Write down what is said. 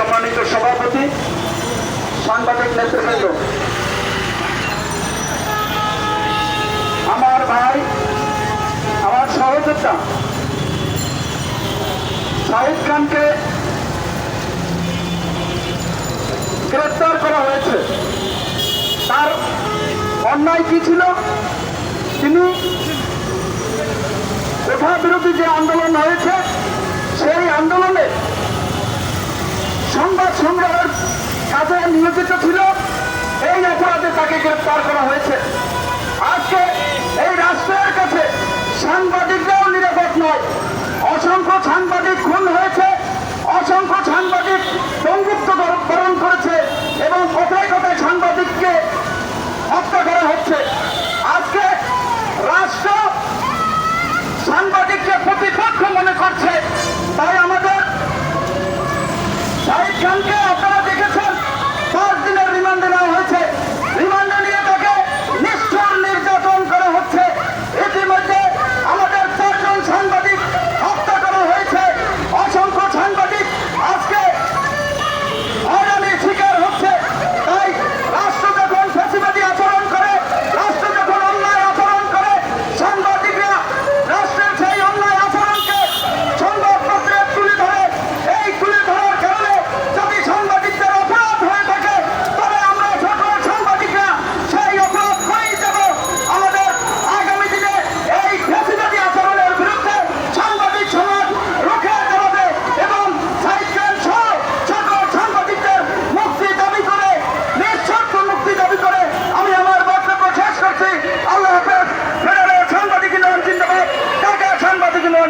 সম্মানিত সভাপতি, সাংবাদিক নেতৃবৃন্দ। আমার ভাই, আমার সহযোদ্ধা, শাহিদ খানকে গ্রেপ্তার করা হয়েছে। তার অন্যায় কি ছিল? তিনি কোঠা বিরোধী যে আন্দোলন হয়েছে, সেই আন্দোলনে নিয়োজিত ছিল। এই অপরাধে তাকে গ্রেপ্তার করা হয়েছে। আজকে এই রাষ্ট্রের